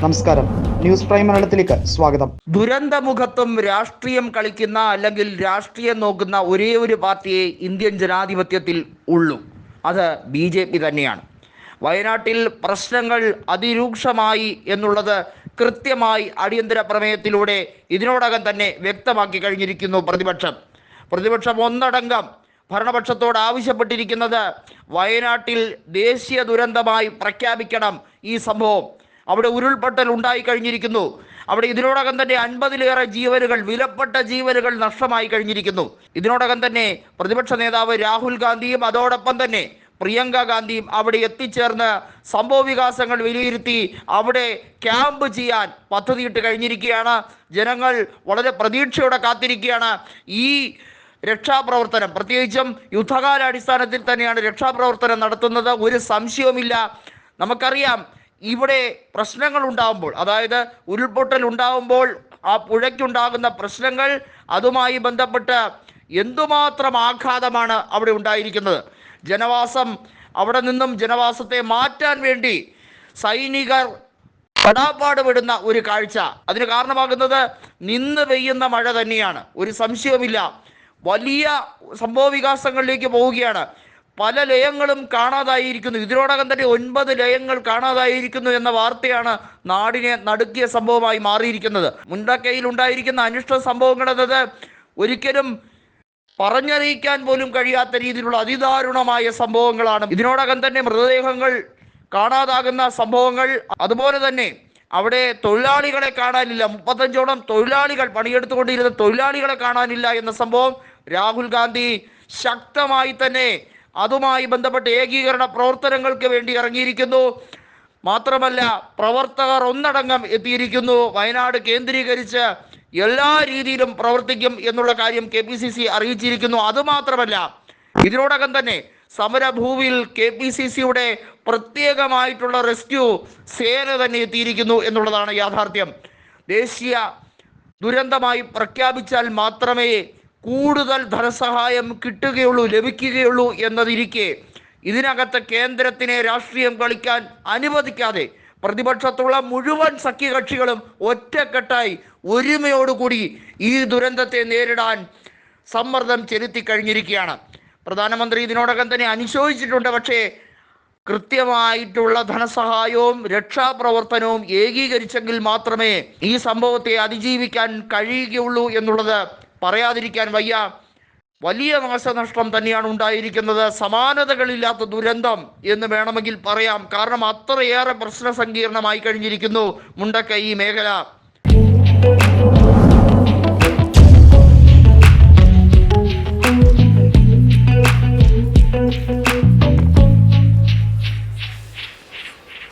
നമസ്കാരം. News prime മലയാളത്തിലേക്ക് സ്വാഗതം. ദുരന്തമുഖത്തും രാഷ്ട്രീയം കളിക്കുന്ന അല്ലെങ്കിൽ രാഷ്ട്രീയം നോക്കുന്ന ഒരേ ഒരു പാർട്ടിയെ ഇന്ത്യൻ ജനാധിപത്യത്തിൽ ഉള്ളൂ. അത് ബി ജെ പി തന്നെയാണ്. വയനാട്ടിൽ പ്രശ്നങ്ങൾ അതിരൂക്ഷമായി എന്നുള്ളത് കൃത്യമായി അടിയന്തര പ്രമേയത്തിലൂടെ ഇതിനോടകം തന്നെ വ്യക്തമാക്കി കഴിഞ്ഞിരിക്കുന്നു പ്രതിപക്ഷം. പ്രതിപക്ഷം ഒന്നടങ്കം ഭരണപക്ഷത്തോട് ആവശ്യപ്പെട്ടിരിക്കുന്നത് വയനാട്ടിൽ ദേശീയ ദുരന്തമായി പ്രഖ്യാപിക്കണം ഈ സംഭവം അവിടെ ഉരുൾപൊട്ടൽ ഉണ്ടായി കഴിഞ്ഞിരിക്കുന്നു. അവിടെ ഇതിനോടകം തന്നെ അൻപതിലേറെ ജീവനുകൾ വിലപ്പെട്ട ജീവനുകൾ നഷ്ടമായി കഴിഞ്ഞിരിക്കുന്നു. ഇതിനോടകം തന്നെ പ്രതിപക്ഷ നേതാവ് രാഹുൽ ഗാന്ധിയും അതോടൊപ്പം തന്നെ പ്രിയങ്ക ഗാന്ധിയും അവിടെ എത്തിച്ചേർന്ന് സംഭവ വികാസങ്ങൾ വിലയിരുത്തി അവിടെ ക്യാമ്പ് ചെയ്യാൻ പദ്ധതിയിട്ട് കഴിഞ്ഞിരിക്കുകയാണ്. ജനങ്ങൾ വളരെ പ്രതീക്ഷയോടെ കാത്തിരിക്കുകയാണ്. ഈ രക്ഷാപ്രവർത്തനം പ്രത്യേകിച്ചും യുദ്ധകാലാടിസ്ഥാനത്തിൽ തന്നെയാണ് രക്ഷാപ്രവർത്തനം നടത്തുന്നത്. ഒരു സംശയവുമില്ല. നമുക്കറിയാം ഇവിടെ പ്രശ്നങ്ങൾ ഉണ്ടാകുമ്പോൾ അതായത് ഉരുൾപൊട്ടൽ ഉണ്ടാകുമ്പോൾ ആ പുഴയ്ക്കുണ്ടാകുന്ന പ്രശ്നങ്ങൾ അതുമായി ബന്ധപ്പെട്ട് എന്തുമാത്രം ആഘാതമാണ് അവിടെ ഉണ്ടായിരിക്കുന്നത്? ജനവാസം അവിടെ നിന്നും ജനവാസത്തെ മാറ്റാൻ വേണ്ടി സൈനികർ പടാപ്പാട് വിടുന്ന ഒരു കാഴ്ച. അതിന് കാരണമാകുന്നത് നിന്ന് പെയ്യുന്ന മഴ തന്നെയാണ്. ഒരു സംശയവുമില്ല. വലിയ സംഭവ വികാസങ്ങളിലേക്ക് പോവുകയാണ്. പല ലയങ്ങളും കാണാതായിരിക്കുന്നു. ഇതിനോടകം തന്നെ ഒൻപത് ലയങ്ങൾ കാണാതായിരിക്കുന്നു എന്ന വാർത്തയാണ് നാടിനെ നടുക്കിയ സംഭവമായി മാറിയിരിക്കുന്നത്. മുണ്ടക്കയിൽ ഉണ്ടായിരിക്കുന്ന അനിഷ്ട സംഭവങ്ങൾ എന്നത് ഒരിക്കലും പറഞ്ഞറിയിക്കാൻ പോലും കഴിയാത്ത രീതിയിലുള്ള അതിദാരുണമായ സംഭവങ്ങളാണ്. ഇതിനോടകം തന്നെ മൃതദേഹങ്ങൾ കാണാതാകുന്ന സംഭവങ്ങൾ അതുപോലെ തന്നെ അവിടെ തൊഴിലാളികളെ കാണാനില്ല. മുപ്പത്തഞ്ചോളം തൊഴിലാളികൾ പണിയെടുത്തുകൊണ്ടിരുന്ന തൊഴിലാളികളെ കാണാനില്ല എന്ന സംഭവം രാഹുൽ ഗാന്ധി ശക്തമായി തന്നെ അതുമായി ബന്ധപ്പെട്ട് ഏകീകരണ പ്രവർത്തനങ്ങൾക്ക് വേണ്ടി ഇറങ്ങിയിരിക്കുന്നു. മാത്രമല്ല പ്രവർത്തകർ ഒന്നടങ്കം എത്തിയിരിക്കുന്നു. വയനാട് കേന്ദ്രീകരിച്ച് എല്ലാ രീതിയിലും പ്രവർത്തിക്കും എന്നുള്ള കാര്യം കെ പി സി സി അറിയിച്ചിരിക്കുന്നു. അതുമാത്രമല്ല ഇതിനോടകം തന്നെ സമരഭൂമിയിൽ കെ പി സി സിയുടെ പ്രത്യേകമായിട്ടുള്ള റെസ്ക്യൂ സേന തന്നെ എത്തിയിരിക്കുന്നു എന്നുള്ളതാണ് യാഥാർത്ഥ്യം. ദേശീയ ദുരന്തമായി പ്രഖ്യാപിച്ചാൽ മാത്രമേ കൂടുതൽ ധനസഹായം കിട്ടുകയുള്ളൂ ലഭിക്കുകയുള്ളൂ എന്നതിരിക്കെ ഇതിനകത്ത് കേന്ദ്രത്തിനെ രാഷ്ട്രീയം കളിക്കാൻ അനുവദിക്കാതെ പ്രതിപക്ഷത്തുള്ള മുഴുവൻ സഖ്യകക്ഷികളും ഒറ്റക്കെട്ടായി ഒരുമയോടുകൂടി ഈ ദുരന്തത്തെ നേരിടാൻ സമ്മർദ്ദം ചെലുത്തി കഴിഞ്ഞിരിക്കുകയാണ്. പ്രധാനമന്ത്രി ഇതിനോടകം തന്നെ അനുശോചിച്ചിട്ടുണ്ട് പക്ഷേ കൃത്യമായിട്ടുള്ള ധനസഹായവും രക്ഷാപ്രവർത്തനവും ഏകീകരിച്ചെങ്കിൽ മാത്രമേ ഈ സംഭവത്തെ അതിജീവിക്കാൻ കഴിയുകയുള്ളൂ എന്നുള്ളത് പറയാതിരിക്കാൻ വയ്യ. വലിയ നാശനഷ്ടം തന്നെയാണ് ഉണ്ടായിരിക്കുന്നത്. സമാനതകളില്ലാത്ത ദുരന്തം എന്ന് വേണമെങ്കിൽ പറയാം. കാരണം അത്രയേറെ പ്രശ്ന സങ്കീർണമായി കഴിഞ്ഞിരിക്കുന്നു മുണ്ടക്കൈ മേഖല.